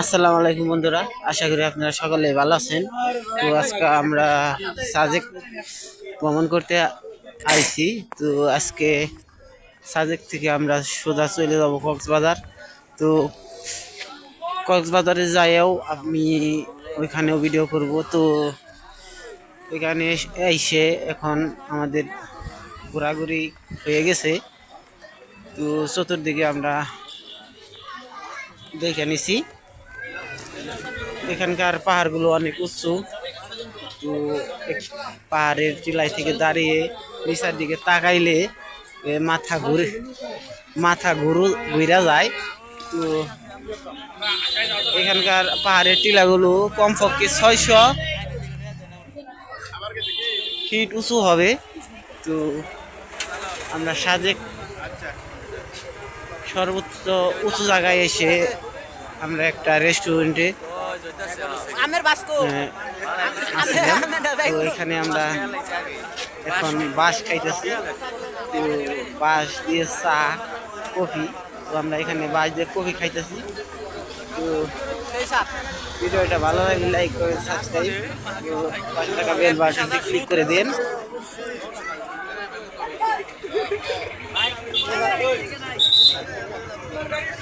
আসসালামু আলাইকুম বন্ধুরা, আশা করি আপনারা সকলে ভালো আছেন। তো আজকে আমরা সাজেক ভ্রমণ করতে আইছি। তো আজকে সাজেক থেকে আমরা সোজা চলে যাব কক্সবাজার। তো কক্সবাজারে যাইও আমি ওইখানেও ভিডিও করব। তো ওইখানে এসে এখন আমাদের ঘোরাঘুরি হয়ে গেছে। তো চতুর্দিকে আমরা দেখে নিছি। এখানকার পাহাড়গুলো অনেক উঁচু। তো পাহাড়ের টিলাই থেকে দাঁড়িয়ে নিচার দিকে তাকাইলে মাথা ঘুরে, মাথা ঘুরু ঘুরা যায়। তো এখানকার পাহাড়ের টিলাগুলো কমপক্ষে ছয়শো ফিট উঁচু হবে। তো আমরা সাজেক সর্বোচ্চ উঁচু জায়গায় এসে আমরা একটা রেস্টুরেন্টে আমের বাস্কো। তো এখানে আমরা এখন বাস খাইতেছি। তো বাস দিয়ে চা কফি। তো আমরা এখানে বাস দিয়ে কফি খাইতেছি। তো ভিডিওটা ভালো লাগলে লাইক করে সাবস্ক্রাইব তো পাঁচ টাকা বেল বাটনটি ক্লিক করে দিন।